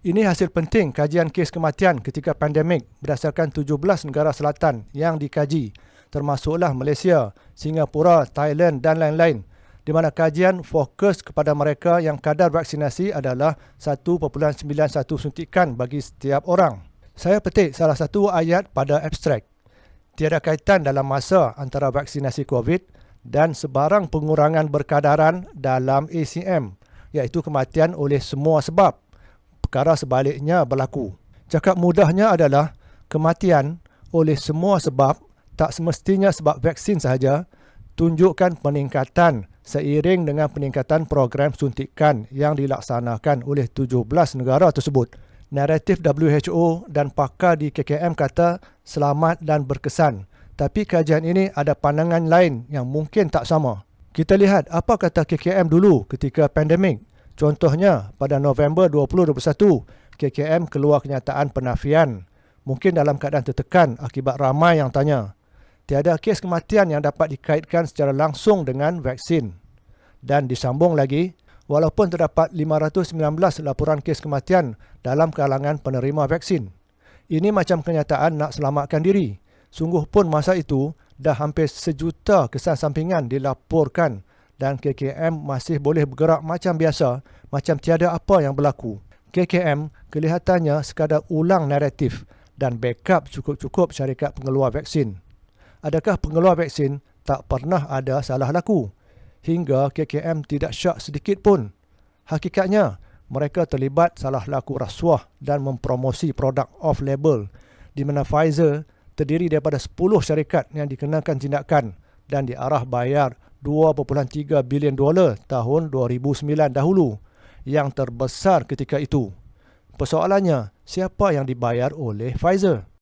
Ini hasil penting kajian kes kematian ketika pandemik berdasarkan 17 negara selatan yang dikaji, termasuklah Malaysia, Singapura, Thailand dan lain-lain, di mana kajian fokus kepada mereka yang kadar vaksinasi adalah 1.91 suntikan bagi setiap orang. Saya petik salah satu ayat pada abstrak. Tiada kaitan dalam masa antara vaksinasi COVID dan sebarang pengurangan berkadaran dalam ACM, iaitu kematian oleh semua sebab perkara sebaliknya berlaku. Cakap mudahnya adalah kematian oleh semua sebab tak semestinya sebab vaksin sahaja tunjukkan peningkatan seiring dengan peningkatan program suntikan yang dilaksanakan oleh 17 negara tersebut. Naratif WHO dan pakar di KKM kata selamat dan berkesan. Tapi kajian ini ada pandangan lain yang mungkin tak sama. Kita lihat apa kata KKM dulu ketika pandemik. Contohnya, pada November 2021, KKM keluar kenyataan penafian. Mungkin dalam keadaan tertekan akibat ramai yang tanya. Tiada kes kematian yang dapat dikaitkan secara langsung dengan vaksin. Dan disambung lagi, walaupun terdapat 519 laporan kes kematian dalam kalangan penerima vaksin. Ini macam kenyataan nak selamatkan diri. Sungguh pun masa itu, dah hampir sejuta kesan sampingan dilaporkan dan KKM masih boleh bergerak macam biasa, macam tiada apa yang berlaku. KKM kelihatannya sekadar ulang naratif dan backup cukup-cukup syarikat pengeluar vaksin. Adakah pengeluar vaksin tak pernah ada salah laku? Hingga KKM tidak syak sedikit pun. Hakikatnya, mereka terlibat salah laku rasuah dan mempromosi produk off-label di mana Pfizer terdiri daripada 10 syarikat yang dikenakan tindakan dan diarah bayar 2.3 bilion dolar tahun 2009 dahulu yang terbesar ketika itu. Persoalannya, siapa yang dibayar oleh Pfizer?